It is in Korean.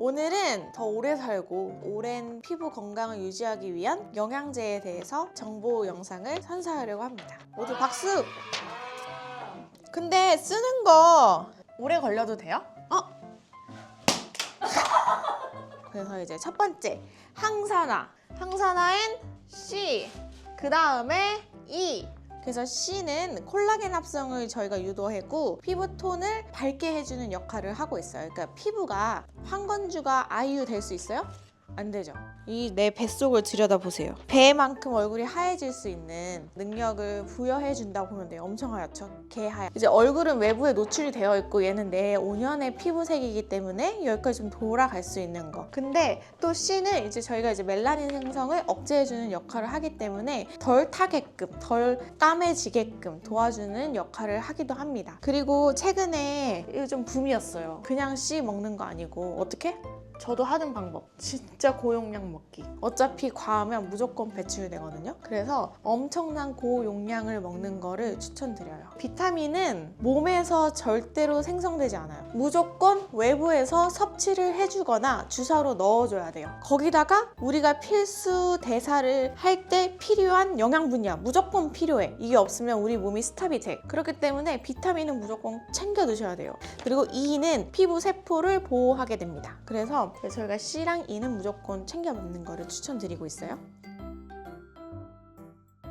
오늘은 더 오래 살고 오랜 피부 건강을 유지하기 위한 영양제에 대해서 정보 영상을 선사하려고 합니다. 모두 박수! 근데 쓰는 거 오래 걸려도 돼요? 어? 그래서 이제 첫 번째 항산화. 항산화엔 C. 그 다음에 E. 그래서 C는 콜라겐 합성을 저희가 유도하고 피부 톤을 밝게 해주는 역할을 하고 있어요. 그러니까 피부가 황건주가 아이유 될 수 있어요? 안 되죠. 이 내 뱃속을 들여다보세요. 배만큼 얼굴이 하얘질 수 있는 능력을 부여해 준다고 보면 돼요. 엄청 하얗죠? 개하얗. 이제 얼굴은 외부에 노출이 되어 있고 얘는 내 5년의 피부색이기 때문에 여기까지 좀 돌아갈 수 있는 거. 근데 또 C는 이제 저희가 이제 멜라닌 생성을 억제해 주는 역할을 하기 때문에 덜 타게끔, 덜 까매지게끔 도와주는 역할을 하기도 합니다. 그리고 최근에 이거 좀 붐이었어요. 그냥 C 먹는 거 아니고 어떻게? 저도 하는 방법 진짜 고용량 먹기. 어차피 과하면 무조건 배출되거든요. 그래서 엄청난 고용량을 먹는 거를 추천드려요. 비타민은 몸에서 절대로 생성되지 않아요. 무조건 외부에서 섭취를 해주거나 주사로 넣어줘야 돼요. 거기다가 우리가 필수 대사를 할 때 필요한 영양분이야 무조건 필요해. 이게 없으면 우리 몸이 스탑이 돼. 그렇기 때문에 비타민은 무조건 챙겨 드셔야 돼요. 그리고 E는 피부 세포를 보호하게 됩니다. 그래서 저희가 C랑 E는 무조건 챙겨 먹는 거를 추천드리고 있어요.